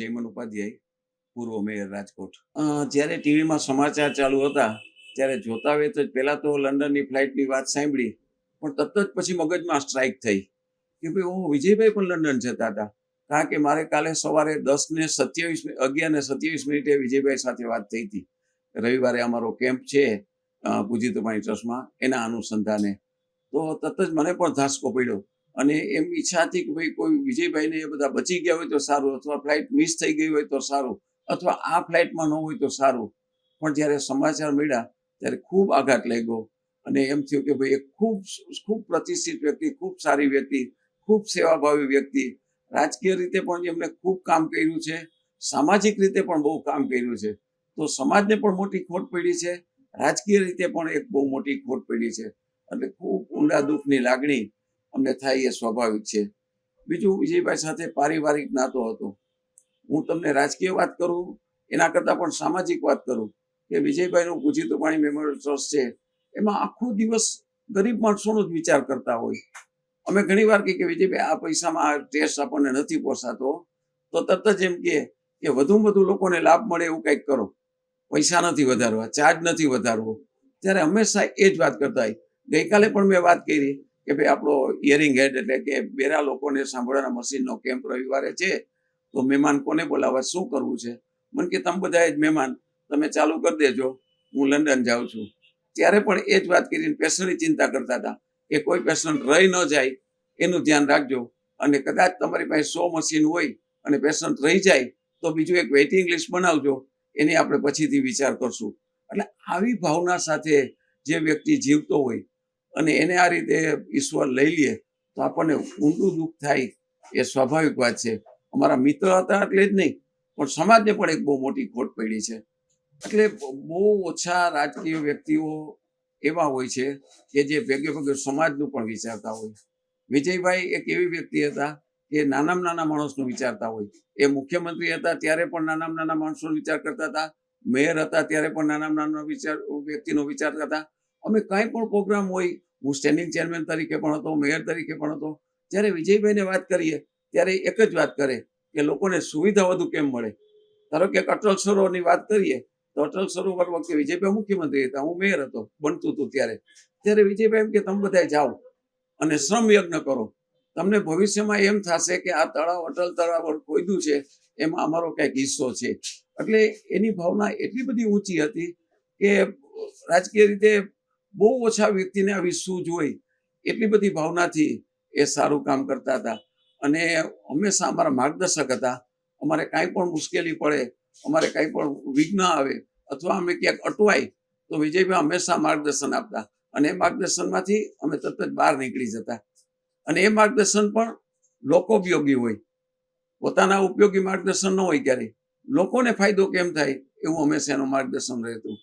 જયમન ઉપાધ્યાય, પૂર્વ મેયર રાજકોટ. જ્યારે ટીવીમાં સમાચાર ચાલુ હતા, ત્યારે જોતા હોય જ પહેલાં તો લંડનની ફ્લાઇટની વાત સાંભળી, પણ તરત જ પછી મગજમાં સ્ટ્રાઇક થઈ કે ભાઈ, હું વિજયભાઈ પણ લંડન જતા હતા. કારણ કે મારે કાલે સવારે દસ ને સત્યાવીસ અગિયાર ને સત્યાવીસ મિનિટે વિજયભાઈ સાથે વાત થઈ હતી. રવિવારે અમારો કેમ્પ છે પૂજિત પાણી ટ્રસ્ટમાં, એના અનુસંધાને. તો તરત જ મને પણ ધાસકો પડ્યો. અને એમ ઈચ્છા હતી કે ભાઈ કોઈ વિજયભાઈને એ બધા બચી ગયા હોય તો સારું, અથવા ફ્લાઇટ મિસ થઈ ગઈ હોય તો સારું, અથવા આ ફ્લાઇટમાં ન હોય તો સારું. પણ જ્યારે સમાચાર મળ્યા, ત્યારે ખૂબ આઘાત લાગ્યો. અને એમ થયું કે ભાઈ એક ખૂબ ખૂબ પ્રતિષ્ઠિત વ્યક્તિ, ખૂબ સારી વ્યક્તિ, ખૂબ સેવાભાવી વ્યક્તિ. રાજકીય રીતે પણ એમણે ખૂબ કામ કર્યું છે, સામાજિક રીતે પણ બહુ કામ કર્યું છે. તો સમાજને પણ મોટી ખોટ પડી છે, રાજકીય રીતે પણ એક બહુ મોટી ખોટ પડી છે. એટલે ખૂબ ઊંડા દુઃખની લાગણી અમને થાય એ સ્વાભાવિક છે. બીજું વિજયભાઈ સાથે પારિવારિક નાતો હતો. હું તમને રાજકીય વાત કરું, એના કરતાં પણ સામાજિક વાત કરું, કે વિજયભાઈનું પૂજિત પાણી મેમોરિયલ ટ્રસ્ટ છે. એમાં આખો દિવસ ગરીબ માણસોનો જ વિચાર કરતા હોય. અમે ઘણી વાર કહીએ કે વિજયભાઈ, આ પૈસામાં આ ટેસ્ટ આપણને નથી પોસાતો. તો તરત જ એમ કહે કે વધુમાં વધુ લોકોને લાભ મળે એવું કંઈક કરો. પૈસા નથી વધારવા, ચાર્જ નથી વધારવો. ત્યારે હંમેશા એ જ વાત કરતા હોય. ગઈકાલે પણ મેં વાત કરી. કે ભાઈ આપણો ઇયરિંગ હેડ એટલે કે બેરા લોકોને સાંભળવાના મશીનનો કેમ્પ રવિવારે છે, તો મહેમાન કોને બોલાવવા શું કરવું છે? મને કે તમે બધા જ મહેમાન, તમે ચાલુ કરી દેજો, હું લંડન જાઉં છું. ત્યારે પણ એ જ વાત કરીને પેશન્ટની ચિંતા કરતા હતા કે કોઈ પેશન્ટ રહી ન જાય, એનું ધ્યાન રાખજો. અને કદાચ તમારી પાસે સો મશીન હોય અને પેશન્ટ રહી જાય, તો બીજું એક વેઇટિંગ લિસ્ટ બનાવજો, એની આપણે પછીથી વિચાર કરશું. એટલે આવી ભાવના સાથે જે વ્યક્તિ જીવતો હોય અને એને આ રીતે ઈશ્વર લઈ લે, તો આપણને ઊંડું દુઃખ થાય, એ સ્વાભાવિક વાત છે. અમારા મિત્ર હતા એટલે જ નહીં, પણ સમાજને પણ એક બહુ મોટી ખોટ પડી છે. એટલે બહુ ઓછા રાજકીય વ્યક્તિઓ એવા હોય છે કે જે ભેગે ભેગે સમાજનું પણ વિચારતા હોય. વિજયભાઈ એક એવી વ્યક્તિ હતા કે નાનામાં નાના માણસનું વિચારતા હોય. એ મુખ્યમંત્રી હતા ત્યારે પણ નાનામાં નાના માણસોનો વિચાર કરતા હતા. મેયર હતા ત્યારે પણ નાનામાં નાના વિચાર વ્યક્તિનો વિચાર કરતા અમે કાંઈ પણ પ્રોગ્રામ હોય, હું સ્ટેન્ડિંગ ચેરમેન તરીકે પણ હતો મેયર તરીકે પણ હતો, જ્યારે વિજયભાઈને વાત કરીએ, ત્યારે એક જ વાત કરે કે લોકોને સુવિધા વધુ કેમ મળે? ધારો કે અટલ સરોવરની વાત કરીએ, તો અટલ સરોવર વખતે વિજયભાઈ મુખ્યમંત્રી હતા, હું મેયર હતો, બનતું હતું ત્યારે. ત્યારે વિજયભાઈ એમ કે, તમે બધા જાઓ અને શ્રમ યજ્ઞ કરો. તમને ભવિષ્યમાં એમ થશે કે આ તળાવ, અટલ તળાવ ખોદ્યું છે, એમાં અમારો કંઈક હિસ્સો છે. એટલે એની ભાવના એટલી બધી ઊંચી હતી કે રાજકીય રીતે બહુ ઓછા વ્યક્તિને આવી સૂઝ હોય, એટલી બધી ભાવનાથી એ સારું કામ કરતા હતા. અને હંમેશા અમારા માર્ગદર્શક હતા. અમારે કાંઈ પણ મુશ્કેલી પડે, અમારે કાંઈ પણ વિઘ્ન આવે અથવા અમે ક્યાંક અટવાય, તો વિજયભાઈ હંમેશા માર્ગદર્શન આપતા. અને એ માર્ગદર્શનમાંથી અમે તરત જ બહાર નીકળી જતા. અને એ માર્ગદર્શન પણ લોકોપયોગી હોય. પોતાના ઉપયોગી માર્ગદર્શન ન હોય ક્યારેય. લોકોને ફાયદો કેમ થાય એવું હંમેશા એનું માર્ગદર્શન રહેતું.